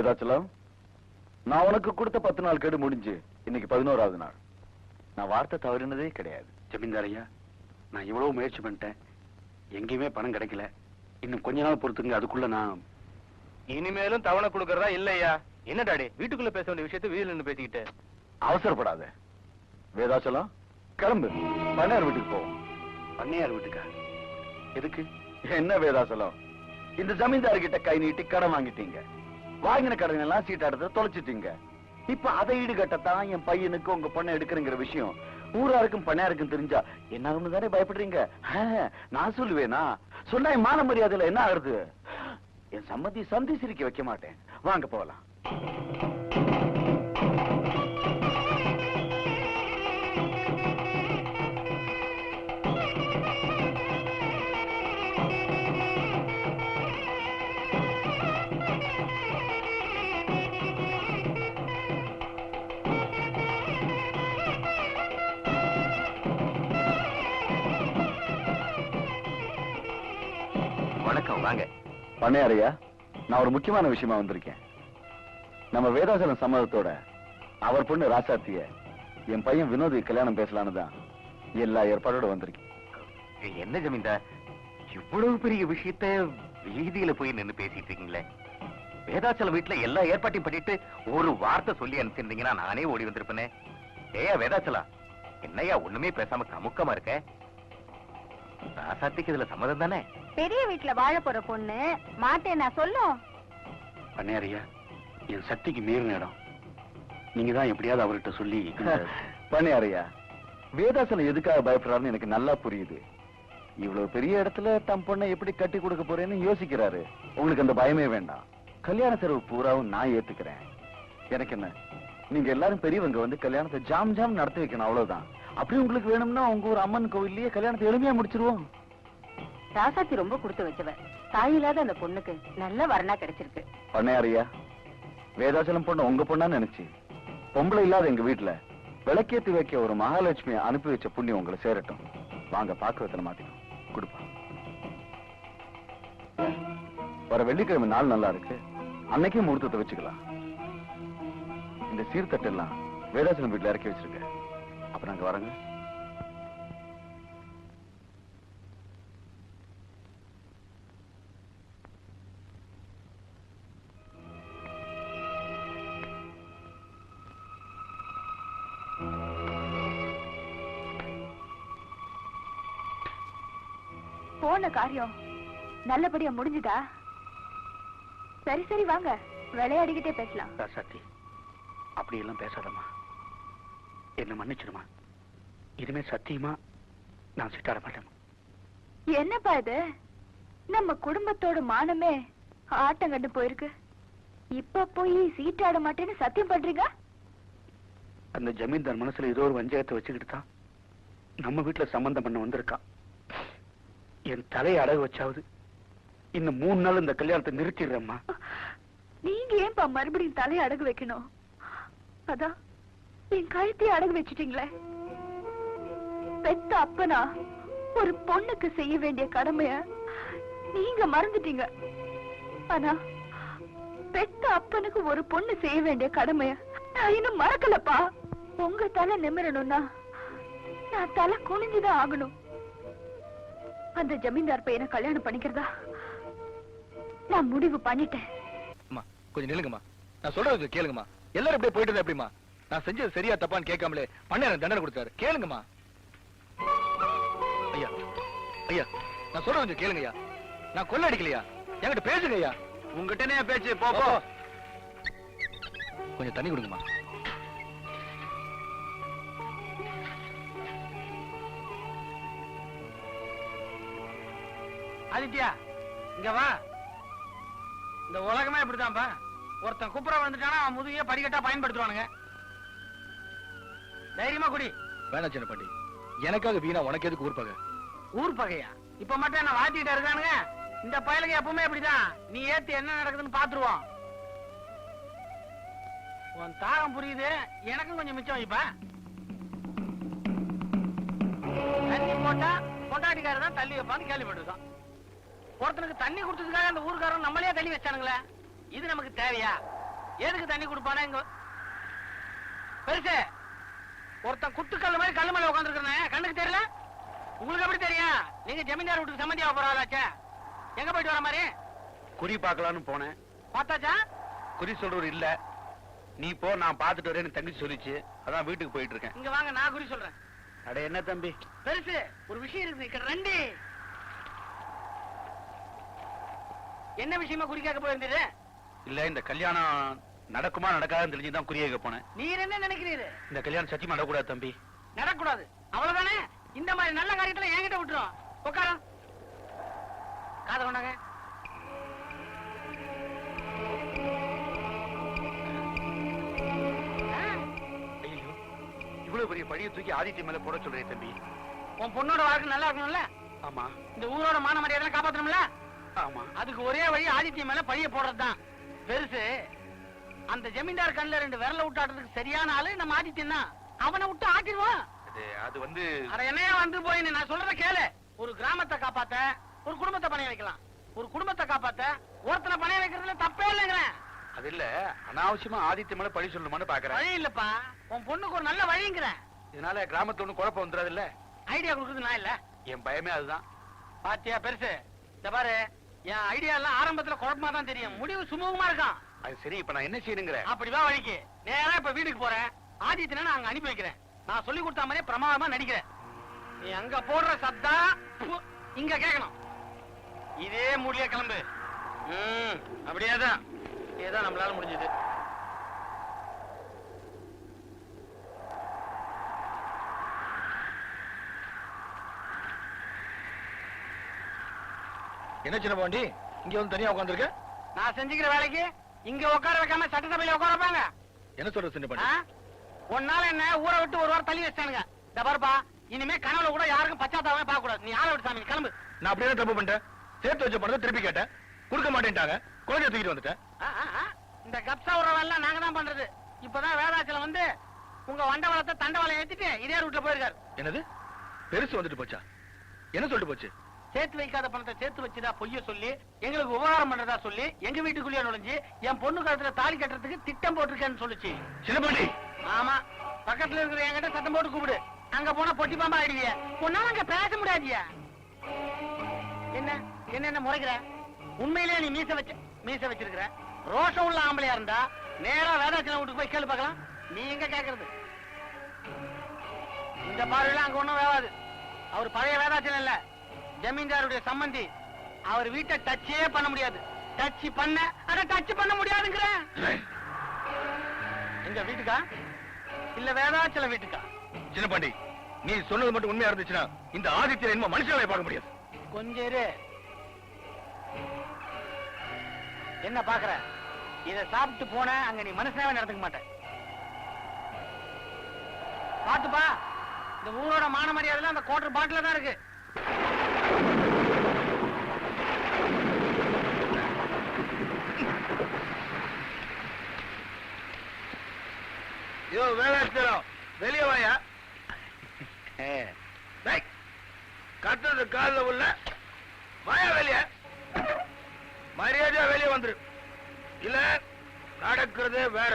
வேதாச்சலம் நான் உனக்கு கொடுத்த பத்து நாள் கெடு முடிஞ்சு இன்னைக்கு பதினோராவது நாள். நான் வார்த்தை தவறினதே கிடையாது. ஜமீன்தார் ஐயா நான் எவ்வளவு முயற்சி பண்ணிட்டேன். எங்கேயுமே பணம் கிடைக்கல. இன்னும் கொஞ்ச நாள் பொறுத்துங்க அதுக்குள்ள நான் இனிமேலும் தவணை கொடுக்கறதா இல்லையா என்ன டாடி வீட்டுக்குள்ள பேச வேண்டிய விஷயத்தை வீதியில நின்னு பேசிக்கிட்டு? அவசரப்படாத. வேதாச்சலம் கிளம்பு. பண்ணையார் வீட்டுக்கு போவோம் பண்ணையார் வீட்டுக்கா? எதுக்கு? என்ன வேதாசலம் இந்த ஜமீன்தார் கிட்ட கை நீட்டி கடன் வாங்கிட்டீங்க. வாங்கின கடன் எல்லாம் சீட்டாடத்தை தொலைச்சிட்டீங்க. இப்ப அதை ஈடுகட்டத்தான் என் பையனுக்கு உங்க பொண்ணை எடுக்கிறங்கிற விஷயம் ஊராருக்கும் பண்ணாருக்கும் தெரிஞ்சா என்ன தானே பயப்படுறீங்க? நான் சொல்லுவேனா? சொன்னா என் மான மரியாதையில என்ன ஆகுறது? என் சம்மதி சந்தி சிரிக்க வைக்க மாட்டேன். வாங்க போகலாம். வணக்கம் வாங்க. பண்ணையாரையா நான் ஒரு முக்கியமான விஷயமா வந்திருக்கேன். நம்ம வேதாசலம் சம்மதத்தோட அவர் பொண்ணு ராசாத்திய என் பையன் வினோதி கல்யாணம் பேசலான்னு தான் எல்லா ஏற்பாடோட வந்திருக்கேன். என்ன ஜமீன்தார் இவ்வளவு பெரிய விஷயத்த வீதியில போய் நின்னு பேசிட்டு இருக்கீங்களே. வேதாச்சல வீட்டுல எல்லா ஏற்பாட்டையும் பண்ணிட்டு ஒரு வார்த்தை சொல்லி அனுப்பிச்சிருந்தீங்கன்னா நானே ஓடி வந்திருப்பேனே. ஏயா வேதாச்சலா என்னையா ஒண்ணுமே பேசாம கமுக்கமா இருக்க? ராசாத்திக்கு இதுல சம்மதம் தானே? பெரிய வீட்டுல வாழ போற பொண்ணு மாட்டேன் நான் சொல்லும். பண்ணையார் ஐயா என் சக்திக்கு மீறின இடம். நீங்க தான் எப்படியாவது அவர்கிட்ட சொல்லி பண்ணையாரையா வேதாசலம் எதுக்காக பயப்படுறாருன்னு எனக்கு நல்லா புரியுது. இவ்வளவு பெரிய இடத்துல தம் பொண்ணை எப்படி கட்டி கொடுக்க போறேன்னு யோசிக்கிறாரு. உங்களுக்கு அந்த பயமே வேண்டாம். கல்யாண செலவு பூராவும் நான் ஏத்துக்கிறேன். எனக்கு என்ன நீங்க எல்லாரும் பெரியவங்க வந்து கல்யாணத்தை ஜாம் ஜாம் நடத்தி வைக்கணும் அவ்வளவுதான். அப்படி உங்களுக்கு வேணும்னா உங்க ஒரு அம்மன் கோவில்லயே கல்யாணத்தை எளிமையா முடிச்சிருவோம். ராசாத்தி ரொம்ப கொடுத்து வச்சவ. தாயில்லாத அந்த பொண்ணுக்கு நல்ல வரனா கிடைச்சிருக்கு. பண்ணையாரியா வேதாச்சலம் பொண்ணு உங்க பொண்ணா நினைச்சு. பொம்பளை இல்லாத எங்க வீட்டுல விளக்கேத்தி வைக்க ஒரு மகாலட்சுமி அனுப்பி வச்ச புண்ணியம் உங்களை சேரட்டும். வாங்க பாக்குறதுல மாத்திக்கோ. கொடுப்பா. வர வெள்ளிக்கிழமை நாள் நல்லா இருக்கு. அன்னைக்கே முகூர்த்தத்தை வச்சுக்கலாம். இந்த சீர்தட்டெல்லாம் வேதாசனம் வீட்டுல இறக்கி வச்சிருக்க. அப்ப நாங்க வரங்க. போன காரியம் நல்லபடியா முடிஞ்சுதா? சரி சரி வாங்க. விளையாடிக்கிட்டே பேசலாம். ராசாத்தி அப்படியெல்லாம் பேசாதம்மா. என்ன மன்னிச்சிடுமா? இனிமே சத்தியமா நான் சிட்டாட மாட்டேன். என்னப்பா இது? நம்ம குடும்பத்தோட மானமே ஆட்டம் கண்டு போயிருக்கு. இப்ப போய் சீட்டாட மாட்டேன்னு சத்தியம் பண்றீங்க? அந்த ஜமீன்தார் மனசுல ஏதோ ஒரு வஞ்சகத்தை வச்சுக்கிட்டு தான் நம்ம வீட்டுல சம்பந்தம் பண்ண வந்திருக்கான். என் தலையை அடகு வச்சாவது. இன்னும் மூணு நாள் இந்த கல்யாணத்தை நிறுத்திடுறேம்மா. நீங்க ஏன்பா மறுபடியும் தலையை அடகு வைக்கணும்? அதான் என் கழுத்தையே அடகு வச்சிட்டீங்களே. பெத்த அப்பனா ஒரு பொண்ணுக்கு செய்ய வேண்டிய கடமைய நீங்க மறந்துட்டீங்க. ஆனா பெத்த அப்பனுக்கு ஒரு பொண்ணு செய்ய வேண்டிய கடமைய நான் இன்னும் மறக்கலப்பா. உங்க தலை நிமிரணும்னா நான் தலை குனிஞ்சுதான் ஆகணும். அந்த ஜமீன்தார் பையனை கல்யாணம் பண்ணிக்கிறதா? நான் முடிவு பண்ணிட்டேன். அம்மா கொஞ்சம் நில்லுங்கம்மா. நான் சொல்றது கேளுங்கம்மா. எல்லாரும் இப்படியே போயிட்டு இருந்தா எப்படிம்மா? நான் செஞ்சது சரியா தப்பான்னு கேட்காமலே பண்ண தண்டனை கொடுத்தாரு. கேளுங்கம்மா. ஐயா ஐயா நான் சொல்றது கொஞ்சம் கேளுங்க ஐயா நான் கொள்ள அடிக்கலையா என்கிட்ட பேசுங்க ஐயா உங்ககிட்ட பேச்சு? போ போ. கொஞ்சம் தண்ணி கொடுங்கம்மா. ஆதித்யா இங்க வா. இந்த உலகமே இப்படிதான்ப்பா ஒருத்தன் குப்புற வந்துட்டானா அவன் முதுகையே படிக்கட்டா பயன்படுத்துவானுங்க தைரியமா குடி. வேணாம் சின்ன பாண்டி எனக்காக வீணா உனக்கு எதுக்கு ஊர்ப்பாங்க ஊர் பகையா? இப்ப மட்டும் என்ன வாத்திட்டு இருக்கானுங்க? இந்த பயலுங்க எப்பவுமே இப்படிதான். நீ ஏத்து என்ன நடக்குதுன்னு பாத்துருவோம். உன் தாகம் புரியுது. எனக்கும் கொஞ்சம் மிச்சம் வைப்பா. தண்ணி போட்டா பொண்டாட்டிக்காரர் தான் தள்ளி வைப்பான்னு கேள்விப்பட்டிருக்கோம். ஒருத்தனுக்கு தண்ணி கொடுத்ததுக்காக அந்த ஊருக்காரன் நம்மளே தண்ணி வச்சானுங்களே. இது நமக்கு தேவையா? எதுக்கு தண்ணி கொடுப்பானா இங்க? பெருசு ஒருத்தன் குட்டுக்கல் மாதிரி கல்லு மேல உட்காந்துருக்கிறேன் கண்ணுக்கு தெரியல? உங்களுக்கு எப்படி தெரியும்? நீங்க ஜமீன்தார் வீட்டுக்கு சம்மந்தி ஆக போறாளாச்சா. எங்க போயிட்டு வர மாதிரி? குறி பார்க்கலான்னு போனேன். பார்த்தாச்சா? குறி சொல்றவர் இல்ல. நீ போ நான் பாத்துட்டு வரேன்னு தங்கச்சி சொல்லிச்சு. அதான் வீட்டுக்கு போயிட்டு இருக்கேன். இங்க வாங்க நான் குறி சொல்றேன். அட என்ன தம்பி? பெருசு ஒரு விஷயம் இருக்கு ரெண்டு. என்ன விஷயமா குறி கேட்க போயிருந்தது இல்ல இந்த கல்யாணம் நடக்குமா நடக்காதுன்னு தெரிஞ்சுதான் குறி கேட்க போனேன். நீர் என்ன நினைக்கிறீரு? இந்த கல்யாணம் சத்தியமா நடக்கூடாது தம்பி. நடக்கூடாது அவ்வளவுதானே? இந்த மாதிரி நல்ல காரியத்துல என்கிட்ட விட்டுரும். உட்காரம் காதை கொண்டாங்க. ஐயோ இவ்வளவு பெரிய பழிய தூக்கி ஆதித்ய மேல போட சொல்றேன் தம்பி. உன் பொண்ணோட வாழ்க்கை நல்லா இருக்கணும்ல? ஆமா. இந்த ஊரோட மான மரியாதை காப்பாத்தணும்ல? ஆமா. அதுக்கு ஒரே வழி ஆதித்யம் மேல பழிய போடுறதுதான். பெருசு அந்த ஜமீன்தார் கண்ணுல ரெண்டு விரல விட்டாடுறதுக்கு சரியான ஆளு நம்ம ஆதித்யம் தான். அவனை விட்டு ஆட்டிடுவான் அது அது வந்து அட என்னையா வந்து போய் நீ நான் சொல்றத கேளு. ஒரு கிராமத்தை காப்பாத்த ஒரு குடும்பத்தை பணைய வைக்கலாம். ஒரு குடும்பத்தை காப்பாத்த ஒருத்தனை பணைய வைக்கிறதுல தப்பே இல்லைங்கிறேன். அது இல்ல. அனாவசியமா ஆதித்ய மேல பழி சொல்லணுமான்னு பாக்குறேன். வழி இல்லப்பா. உன் பொண்ணுக்கு ஒரு நல்ல வழிங்கிறேன். இதனால கிராமத்துல ஒண்ணு குழப்பம் வந்துடாது இல்ல? ஐடியா கொடுக்குறது நான் இல்ல. என் பயமே அதுதான். பாத்தியா பெருசு? இந்த பாரு என் ஐடியா எல்லாம் ஆரம்பத்துல குழப்பமா தான் தெரியும். முடிவு சுமூகமா இருக்கான். அது சரி இப்ப நான் என்ன செய்யணுங்கிற? அப்படிவா வழிக்கு. நேரா இப்ப வீட்டுக்கு போறேன். ஆதித்யனை நான் அங்க அனுப்பி வைக்கிறேன். நான் சொல்லி கொடுத்த மாதிரியே பிரமாதமா நடிக்கிறேன். நீ அங்க போடுற சத்தா இங்க கேட்கணும். இதே மூடிய கிளம்பு. ம் அப்படியேதான் இதுதான் நம்மளால முடிஞ்சது. என்ன சின்ன பாண்டி? இங்க வந்து தனியா உட்காந்துருக்க நான் செஞ்சுக்கிற வேலைக்கு இங்க உட்கார வைக்காம சட்டசபையில உட்கார வைப்பாங்க. என்ன சொல்ற சின்ன ஆ? உன்னால என்ன ஊரை விட்டு ஒரு வாரம் தள்ளி வச்சானுங்க இந்த பாருப்பா இனிமே கனவுல கூட யாருக்கும் பச்சாத்தாவே பார்க்க கூடாது நீ ஆளை விட்டு சாமி கிளம்பு. நான் அப்படியே தப்பு பண்ணிட்டேன். சேர்த்து வச்ச பணத்தை திருப்பி கேட்டேன். கொடுக்க மாட்டேன்ட்டாங்க. குழந்தைய தூக்கிட்டு வந்துட்டேன். இந்த கப்சா உறவெல்லாம் நாங்க தான் பண்றது. இப்பதான் வேதாச்சலம் வந்து உங்க வண்டவளத்தை தண்டவாளம் ஏத்திட்டு இதே ரூட்ல போயிருக்காரு. என்னது? பெருசு வந்துட்டு போச்சா? என்ன சொல்லிட்டு போச்சு? சேர்த்து வைக்காத பணத்தை சேர்த்து வச்சுதா பொய்ய சொல்லி எங்களுக்கு உபகாரம் பண்றதா சொல்லி எங்க வீட்டுக்குள்ளேயே நுழைஞ்சு என் பொண்ணு கழுத்துல தாலி கட்டுறதுக்கு திட்டம் போட்டிருக்கேன்னு சொல்லுச்சு. சின்ன பாண்டி ஆமா. பக்கத்துல இருக்கிற என்கிட்ட சத்தம் போட்டு கூப்பிடு. அங்க போனா பொட்டி பாம்பா ஆயிடுவிய. உன்னால அங்க பேச முடியாதியா. என்ன? என்ன என்ன முறைக்கிற? உண்மையிலேயே நீ மீச வச்ச மீச வச்சிருக்கிற. ரோஷம் உள்ள ஆம்பளையா இருந்தா நேரா வேதாச்சலம் வீட்டுக்கு போய் கேளு பார்க்கலாம். நீ எங்க கேக்குறது? இந்த பார்வையில அங்க ஒண்ணும் வேவாது. அவர் பழைய வேதாச்சலம் இல்ல. ஜமீன்தாருடைய சம்பந்தி. அவர் வீட்டை டச்சே பண்ண முடியாது. டச் பண்ண அத டச் பண்ண முடியாதுங்கிற. எங்க வீட்டுக்கா? இல்ல வேதாச்சல வீட்டுக்கா? சின்ன பாண்டி நீ சொன்னது மட்டும் உண்மையா இருந்துச்சுன்னா இந்த ஆதித்யன் என்ன மனுஷனாலே பார்க்க முடியாது. கொஞ்சம் இரு. என்ன பாக்குற இத சாப்பிட்டு போன அங்க நீ மனுஷனாவே நடந்துக்க மாட்ட. பாத்துப்பா இந்த ஊரோட மான மரியாதையில அந்த கோட்டர் பாட்டில தான் இருக்கு. யோ வேலாச்சலம் வெளியே வாயா. கட்டுறது காலில் உள்ள. வாயா வெளியே. மரியாதையா வெளியே வந்துரு. இல்ல நடக்கிறது வேற.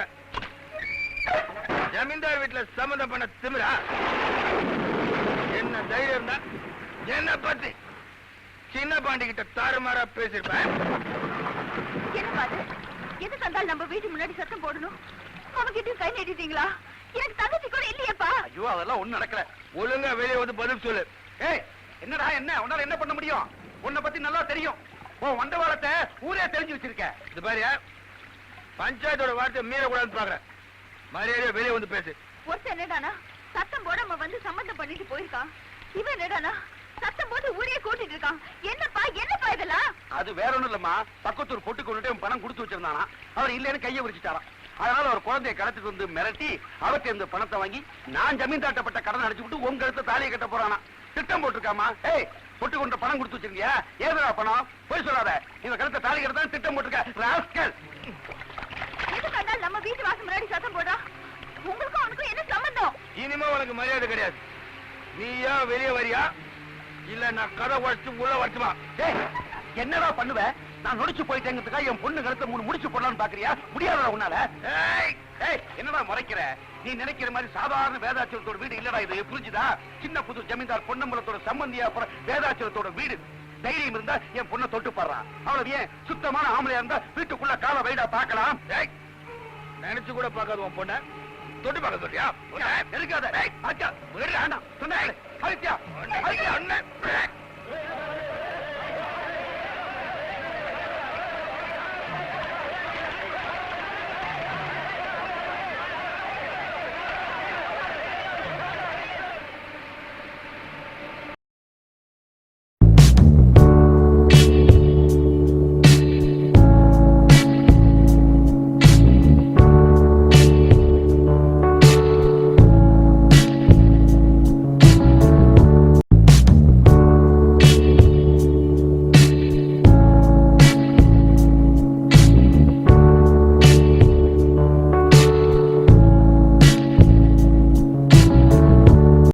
ஜமீன்தார் வீட்டுல சம்மந்தம் பண்ண திமிரா? என்ன தைரியம் இருந்தா? என்ன பத்தி? சின்ன பாண்டி கிட்ட தாறுமாறா பேசிருப்பேன் என்ன பாத்து? எது தந்தால் நம்ம வீட்டு முன்னாடி சத்தம் போடணும். அவங்கிட்டயும் கை நீட்டிட்டீங்களா எனக்கு தங்கச்சி கூட இல்லையேப்பா. ஐயோ அதெல்லாம் ஒண்ணு நடக்கல. ஒழுங்கா வெளியே வந்து பதில் சொல்லு. ஏய் என்னடா என்ன? உன்னால என்ன பண்ண முடியும்? உன்னை பத்தி நல்லா தெரியும். உன் வண்டவாளத்தை ஊரே தெரிஞ்சு வச்சிருக்க. இது பாரு பஞ்சாயத்தோட வார்த்தை மீறக்கூடாதுன்னு பாக்குறேன் மரியாதையா வெளியே வந்து பேசு. ஒருத்தன் என்னடானா சத்தம் போடாம வந்து சம்மந்தம் பண்ணிட்டு போயிருக்கான். இவன் என்னடானா சத்தம் போட்டு ஊரே கூட்டிட்டு இருக்கான். என்னப்பா என்னப்பா இதெல்லாம்? அது வேற ஒண்ணும் இல்லம்மா. பக்கத்தூர் பொட்டு கொண்டுட்டு பணம் கொடுத்து வச்சிருந்தானா? அவர் இல்லைன்னு கையை விரிச்சிட்டாராம். அதனால ஒரு குழந்தைய கடத்துக்கு வந்து மிரட்டி அவர்கிட்ட இந்த பணத்தை வாங்கி நான் ஜமீன்தாட்டப்பட்ட கடன் அடிச்சு விட்டு உங்க கழுத்த தாலியை கட்ட போறானா? திட்டம் போட்டிருக்காமா? ஏய் பொட்டு கொண்டு பணம் கொடுத்து வச்சிருக்கியா? ஏதுடா பணம்? போய் சொல்லாத. இந்த கழுத்த தாலி கட்ட திட்டம் போட்டிருக்க. ராஸ்கல். நம்ம வீட்டு வாசல் முன்னாடி சத்தம் போடுறான் உங்களுக்கும் அவனுக்கும் என்ன சம்பந்தம்? இனிமே உனக்கு மரியாதை கிடையாது. நீயா வெளியே வரியா? இல்ல நான் கதை உடச்சு உள்ள வரட்டுமா என்னடா பண்ணுவ? நான் நொடிச்சு போயிட்டேங்கிறதுக்காக என் பொண்ணு கழுத்தை மூணு முடிச்சு போடலாம்னு பாக்குறியா? முடியாதா உன்னால. என்னடா முறைக்கிற? நீ நினைக்கிற மாதிரி சாதாரண வேதாச்சலத்தோட வீடு இல்லடா இது புரிஞ்சுதா? சின்ன புது ஜமீன்தார் பொன்னம்பலத்தோட சம்பந்தியா அப்புறம் வேதாச்சலத்தோட வீடு. தைரியம் இருந்தா என் பொண்ணை தொட்டு பாடுறா. அவ்வளவு ஏன்? சுத்தமான ஆம்பளையா இருந்தா வீட்டுக்குள்ள கால வைடா பார்க்கலாம். ஏய், நினைச்சு கூட பார்க்காத உன் பொண்ண. தொட்டு பார்க்க சொல்றியா? இருக்காத அச்சா வேண்டாம்.